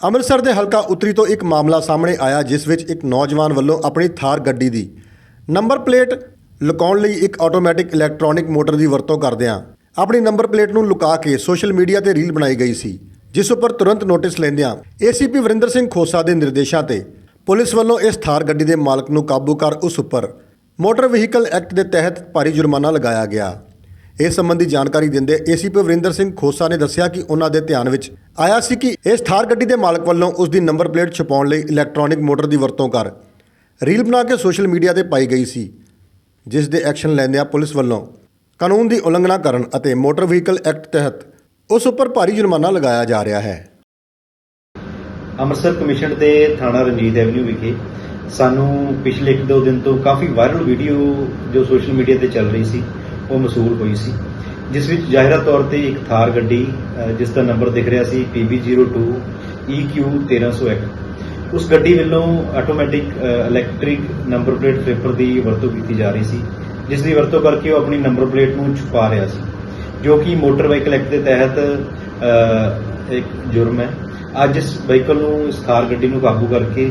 ਅੰਮ੍ਰਿਤਸਰ ਦੇ ਹਲਕਾ ਉੱਤਰੀ ਤੋਂ ਇੱਕ ਮਾਮਲਾ ਸਾਹਮਣੇ ਆਇਆ, ਜਿਸ ਵਿੱਚ ਇੱਕ ਨੌਜਵਾਨ ਵੱਲੋਂ ਆਪਣੀ ਥਾਰ ਗੱਡੀ ਦੀ ਨੰਬਰ ਪਲੇਟ ਲੁਕਾਉਣ ਲਈ ਇੱਕ ਆਟੋਮੈਟਿਕ ਇਲੈਕਟ੍ਰੋਨਿਕ ਮੋਟਰ ਦੀ ਵਰਤੋਂ ਕਰਦਿਆਂ ਆਪਣੀ ਨੰਬਰ ਪਲੇਟ ਨੂੰ ਲੁਕਾ ਕੇ ਸੋਸ਼ਲ ਮੀਡੀਆ ਤੇ ਰੀਲ ਬਣਾਈ ਗਈ ਸੀ, ਜਿਸ ਉੱਪਰ ਤੁਰੰਤ ਨੋਟਿਸ ਲੈਂਦਿਆਂ ਏਸੀਪੀ ਵਰਿੰਦਰ ਸਿੰਘ ਖੋਸਾ ਦੇ ਨਿਰਦੇਸ਼ਾਂ ਤੇ ਪੁਲਿਸ ਵੱਲੋਂ ਇਸ ਥਾਰ ਗੱਡੀ ਦੇ ਮਾਲਕ ਨੂੰ ਕਾਬੂ ਕਰ ਉਸ ਉੱਪਰ ਮੋਟਰ ਵਹੀਕਲ ਐਕਟ ਦੇ ਤਹਿਤ ਭਾਰੀ ਜੁਰਮਾਨਾ ਲਗਾਇਆ ਗਿਆ। ਇਸ ਸੰਬੰਧੀ ਜਾਣਕਾਰੀ ਦਿੰਦੇ ਏਸੀਪੀ ਵਰਿੰਦਰ ਸਿੰਘ ਖੋਸਾ ਨੇ ਦੱਸਿਆ ਕਿ ਉਹਨਾਂ ਦੇ ਧਿਆਨ ਵਿੱਚ ਆਇਆ ਸੀ ਕਿ ਇਸ ਥਾਰ ਗੱਡੀ ਦੇ ਮਾਲਕ ਵੱਲੋਂ ਉਸ ਦੀ ਨੰਬਰ ਪਲੇਟ ਛੁਪਾਉਣ ਲਈ ਇਲੈਕਟ੍ਰੋਨਿਕ ਮੋਟਰ ਦੀ ਵਰਤੋਂ ਕਰ ਰੀਲ ਬਣਾ ਕੇ ਸੋਸ਼ਲ ਮੀਡੀਆ ਤੇ ਪਾਈ ਗਈ ਸੀ, ਜਿਸ ਦੇ ਐਕਸ਼ਨ ਲੈਂਦਿਆਂ ਪੁਲਿਸ ਵੱਲੋਂ ਕਾਨੂੰਨ ਦੀ ਉਲੰਘਣਾ ਕਰਨ ਅਤੇ ਮੋਟਰ ਵਹੀਕਲ ਐਕਟ ਤਹਿਤ ਉਸ ਉੱਪਰ ਭਾਰੀ ਜੁਰਮਾਨਾ ਲਗਾਇਆ ਜਾ ਰਿਹਾ ਹੈ। ਅੰਮ੍ਰਿਤਸਰ ਕਮਿਸ਼ਨ ਦੇ ਥਾਣਾ ਰਣਜੀਤ ਐਵਨਿਊ ਵਿਖੇ ਸਾਨੂੰ ਪਿਛਲੇ ਇੱਕ ਦੋ ਦਿਨ ਤੋਂ ਕਾਫੀ ਵਾਇਰਲ ਵੀਡੀਓ ਜੋ ਸੋਸ਼ਲ ਮੀਡੀਆ ਤੇ ਚੱਲ ਰਹੀ ਸੀ। ਉਹ ਮਸੂਲ ਹੋਈ ਸੀ, ਜਿਸ ਵਿੱਚ ਜ਼ਾਹਿਰਾ ਤੌਰ ਤੇ ਇੱਕ ਥਾਰ ਗੱਡੀ ਜਿਸ ਦਾ ਨੰਬਰ ਦਿਖ ਰਿਹਾ ਸੀ PB02 EQ1301 ਉਸ ਗੱਡੀ ਵੱਲੋਂ automatic electric number plate flipper ਦੀ ਵਰਤੋਂ ਕੀਤੀ ਜਾ ਰਹੀ ਸੀ, ਜਿਸ ਦੀ ਵਰਤੋਂ ਕਰਕੇ ਉਹ ਆਪਣੀ ਨੰਬਰ ਪਲੇਟ ਨੂੰ ਛੁਪਾ ਰਿਹਾ ਸੀ, ਜੋ ਕਿ ਮੋਟਰ ਵਹੀਕਲ ਐਕਟ ਦੇ ਤਹਿਤ ਇੱਕ ਜੁਰਮ ਹੈ। ਅੱਜ ਇਸ ਵਹੀਕਲ ਨੂੰ ਇਸ ਥਾਰ ਗੱਡੀ ਨੂੰ ਕਾਬੂ ਕਰਕੇ